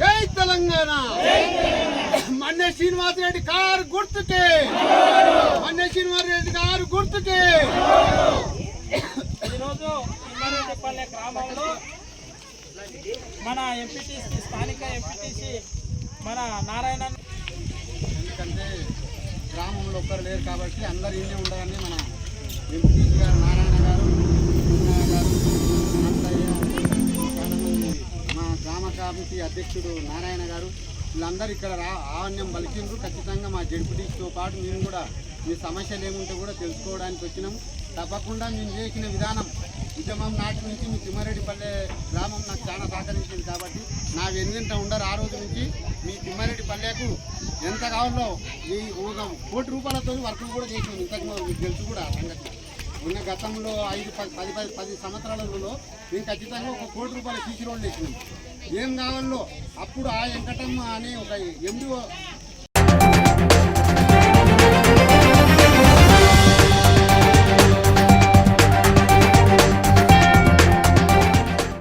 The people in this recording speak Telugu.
జై తెలంగాణ. మన్య శ్రీనివాస్ రెడ్డి కారు గుర్తుకే. మన్నే శ్రీనివాస్ రెడ్డి కారు గుర్తుకే. ఈరోజు ఇమ్మారెడ్డిపల్లె గ్రామంలో మన ఎంపీటీసీ స్థానిక ఎంపీటీసీ మన నారాయణ ఎందుకంటే గ్రామంలో ఒక్కరు లేరు కాబట్టి అందరు ఇన్నే ఉండాలని మన ఎంపీటీసీ గారు నారాయణ గ్రామ అధ్యక్షుడు నారాయణ గారు. వీళ్ళందరూ ఇక్కడ రా ఆవణ్యం పలికిండ్రు. ఖచ్చితంగా మా జడ్పీటీసీతో పాటు మేము కూడా మీ సమస్యలు ఏముంటే కూడా తెలుసుకోవడానికి వచ్చినాము తప్పకుండా మేము చేసిన విధానం ఉద్యమం నాటి నుంచి మీ తిమ్మారెడ్డిపల్లె గ్రామం నాకు చాలా సహకరించింది కాబట్టి నా వెనుగంట ఉండరు. ఆ రోజు నుంచి మీ తిమ్మారెడ్డిపల్లెకు ఎంత కావాలో ఈ ఒక కోటి రూపాయలతో వర్కులు కూడా చేసినాం. ఇంతకు మీకు తెలుసు కూడా సంగతి ఉన్న గతంలో ఐదు పది పది పది పది సంవత్సరాలలో మేము ఖచ్చితంగా ఒక కోటి రూపాయలు సీసీ రోడ్లు వేసినాం ఏం కావాలో అప్పుడు ఆ వెంకటమ్మ అనే ఒక ఎండి